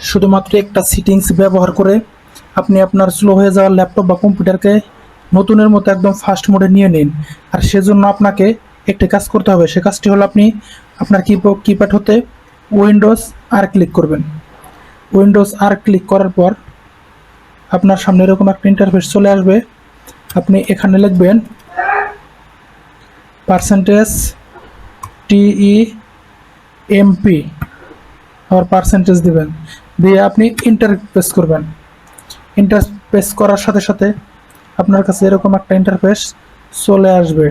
শুধুমাত্র একটা সিটিংস ব্যবহার করে আপনি আপনার স্লো হয়ে যাওয়া ল্যাপটপ বা কম্পিউটারকে নতুনের মতো একদম ফাস্ট মোডে নিয়ে নিন। আর সেজন্য আপনাকে একটি কাজ করতে হবে। সে কাজটি হলো আপনি আপনার কিপ- কিপ্যাড হতে উইন্ডোজ আর ক্লিক করবেন। উইন্ডোজ আর ক্লিক করার পর আপনার সামনে এরকম একটা ইন্টারফেস চলে আসবে। আপনি এখানে লিখবেন পার্সেন্টেজ টিই এমপি আর পার্সেন্টেজ দিবেন। দিয়ে আপনি ইন্টার প্রেস করবেন। ইন্টার প্রেস করার সাথে সাথে আপনার কাছে এরকম একটা ইন্টারফেস চলে আসবে।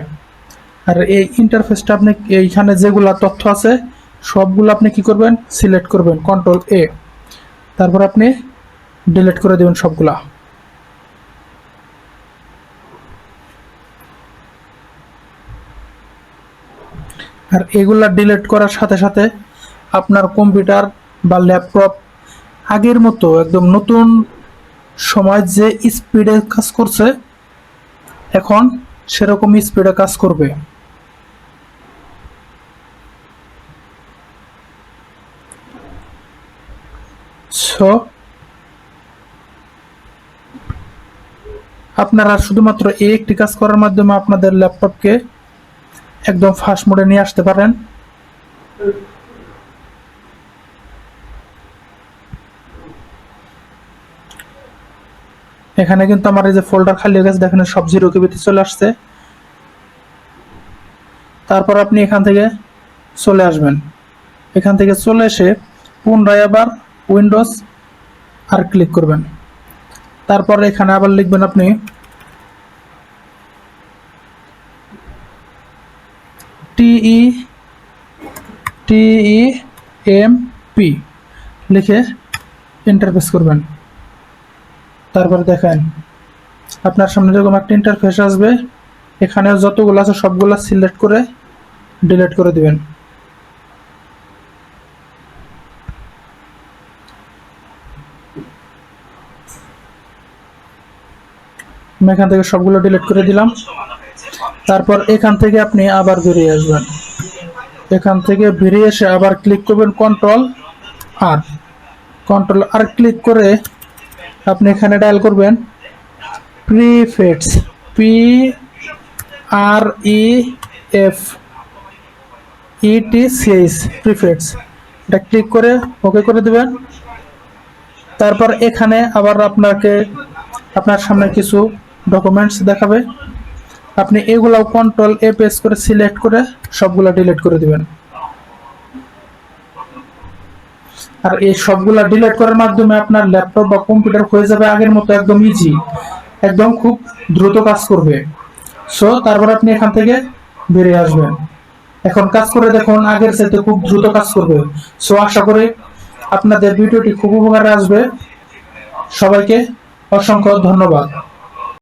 আর এই ইন্টারফেসটা আপনি এইখানে যেগুলা তথ্য আছে, সবগুলো আপনি কি করবেন? সিলেক্ট করবেন কন্ট্রোল এ তারপর আপনি ডিলিট করে দেবেন সবগুলা। আর এগুলা ডিলিট করার সাথে সাথে আপনার কম্পিউটার বা ল্যাপটপ আগের মতো একদম নতুন সময় যে স্পিডে কাজ করছে, এখন সেরকম স্পিডে কাজ করবে। সো আপনারা শুধুমাত্র এই একটি কাজ করার মাধ্যমে আপনাদের ল্যাপটপকে একদম ফাস্ট মোডে নিয়ে আসতে পারেন। এখানে কিন্তু আমার এই যে ফোল্ডার খালি গেছে, দেখেন সব জিরো কেবিতে চলে আসছে। তারপর আপনি এখান থেকে চলে আসবেন। এখান থেকে চলে এসে পুনরায় আবার উইন্ডোজ আর ক্লিক করবেন। তারপর এখানে আবার লিখবেন আপনি T E T E M P লিখে ইন্টারফেস করবেন। তারপর দেখেন, আপনার সামনে এরকম একটা ইন্টারফেস আসবে এখানে যতগুলো আছে সবগুলো সিলেক্ট করে ডিলিট করে দিবেন। আমি এখান থেকে সবগুলো ডিলিট করে দিলাম। তারপর এখান থেকে আপনি আবার বেরিয়ে আসবেন। এখান থেকে বেরিয়ে এসে আবার ক্লিক করবেন control R control R click করে আপনি এখানে ডায়াল করবেন। Prefetch P R E F E T C S prefetch এটা ক্লিক করে ওকে করে দেবেন। তারপর এখানে আবার আপনাকে, আপনার সামনে কিছু ডকুমেন্টস দেখাবে। আপনি এগুলাও কন্ট্রোল এ প্রেস করে সিলেক্ট করে সবগুলো ডিলিট করে দিবেন। আর এই সবগুলা ডিলিট করার মাধ্যমে আপনার ল্যাপটপ বা কম্পিউটার হয়ে যাবে আগের মতো, একদম ইজি একদম খুব দ্রুত কাজ করবে। সো তারপর আপনি এখান থেকে বেরিয়ে আসবেন। এখন কাজ করে দেখুন, আগের চাইতে খুব দ্রুত কাজ করবে। সো আশা করি আপনাদের ভিডিওটি খুব উপকারে আসবে। সবাইকে অসংখ্য ধন্যবাদ।